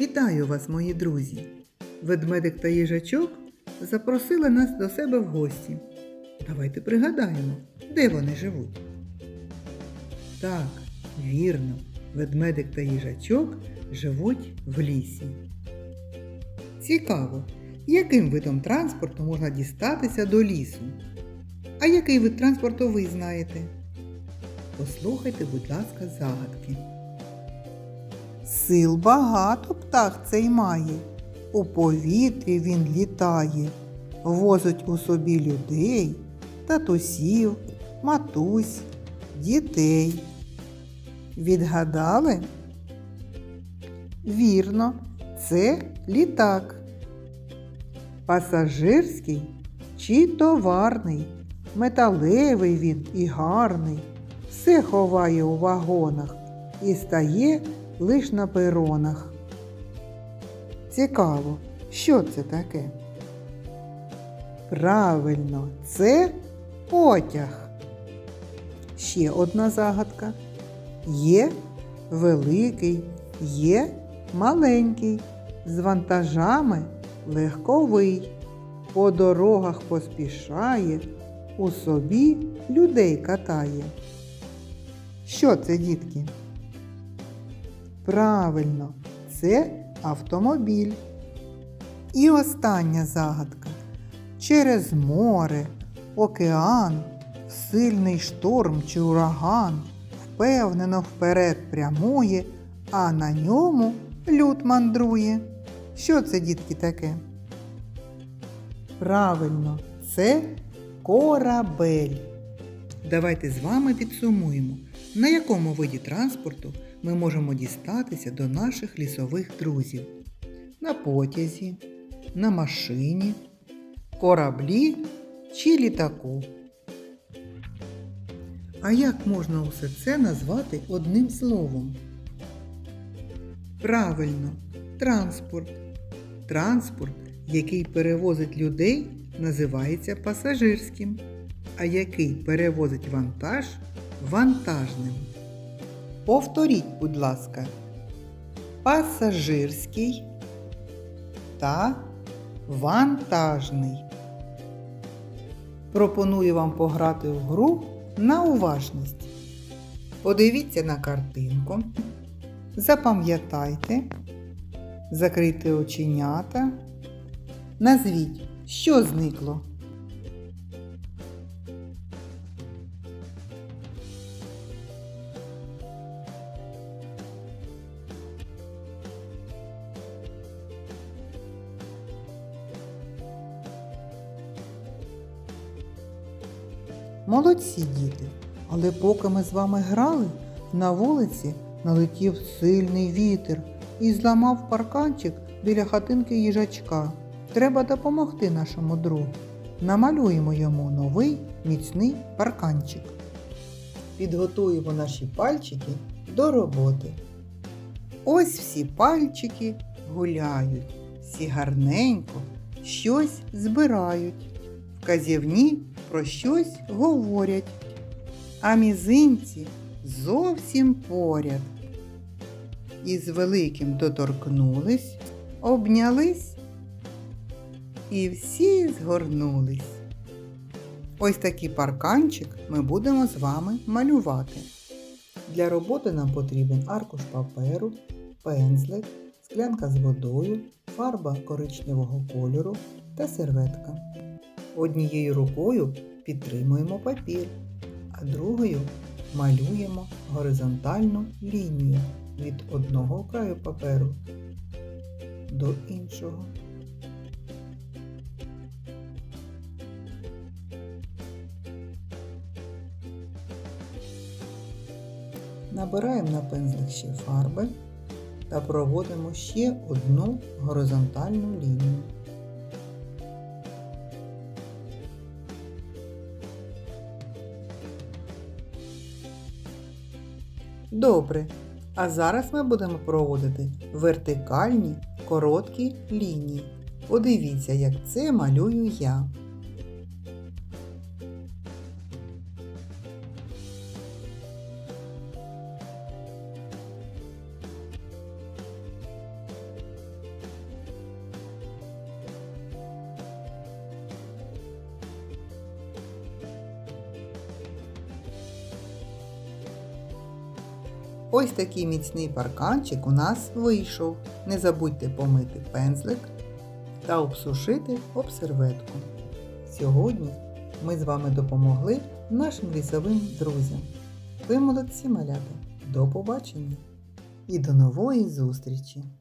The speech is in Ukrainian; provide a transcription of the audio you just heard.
Вітаю вас, мої друзі! Ведмедик та їжачок запросили нас до себе в гості. Давайте пригадаємо, де вони живуть. Так, вірно, ведмедик та їжачок живуть в лісі. Цікаво, яким видом транспорту можна дістатися до лісу? А який вид транспорту ви знаєте? Послухайте, будь ласка, загадки. Сил багато птах цей має, у повітрі він літає, возить у собі людей, татусів, матусь, дітей. Відгадали? Вірно, це літак. Пасажирський чи товарний, металевий він і гарний, все ховає у вагонах і стає лиш на перонах. Цікаво, що це таке? Правильно, це потяг. Ще одна загадка. Є великий, є маленький, з вантажами легковий, по дорогах поспішає, у собі людей катає. Що це, дітки? Правильно, це автомобіль. І остання загадка. Через море, океан, сильний шторм чи ураган впевнено вперед прямує, а на ньому люд мандрує. Що це, дітки, таке? Правильно, це корабель. Давайте з вами підсумуємо, на якому виді транспорту ми можемо дістатися до наших лісових друзів. На потязі, на машині, кораблі чи літаку. А як можна усе це назвати одним словом? Правильно, транспорт. Транспорт, який перевозить людей, називається пасажирським, а який перевозить вантаж вантажним. Повторіть, будь ласка, пасажирський та вантажний. Пропоную вам пограти в гру на уважність. Подивіться на картинку, запам'ятайте, закрийте оченята, назвіть, що зникло. Молодці діти, але поки ми з вами грали, на вулиці налетів сильний вітер і зламав парканчик біля хатинки їжачка. Треба допомогти нашому другу. Намалюємо йому новий міцний парканчик. Підготуємо наші пальчики до роботи. Ось всі пальчики гуляють, всі гарненько щось збирають. Вказівні про щось говорять, а мізинці зовсім поряд. Із великим доторкнулись, обнялись і всі згорнулись. Ось такий парканчик ми будемо з вами малювати. Для роботи нам потрібен аркуш паперу, пензлик, склянка з водою, фарба коричневого кольору та серветка. Однією рукою підтримуємо папір, а другою малюємо горизонтальну лінію від одного краю паперу до іншого. Набираємо на пензлик ще фарби та проводимо ще одну горизонтальну лінію. Добре. А зараз ми будемо проводити вертикальні короткі лінії. Подивіться, як це малюю я. Ось такий міцний парканчик у нас вийшов. Не забудьте помити пензлик та обсушити об серветку. Сьогодні ми з вами допомогли нашим лісовим друзям. Ви молодці малята. До побачення і до нової зустрічі!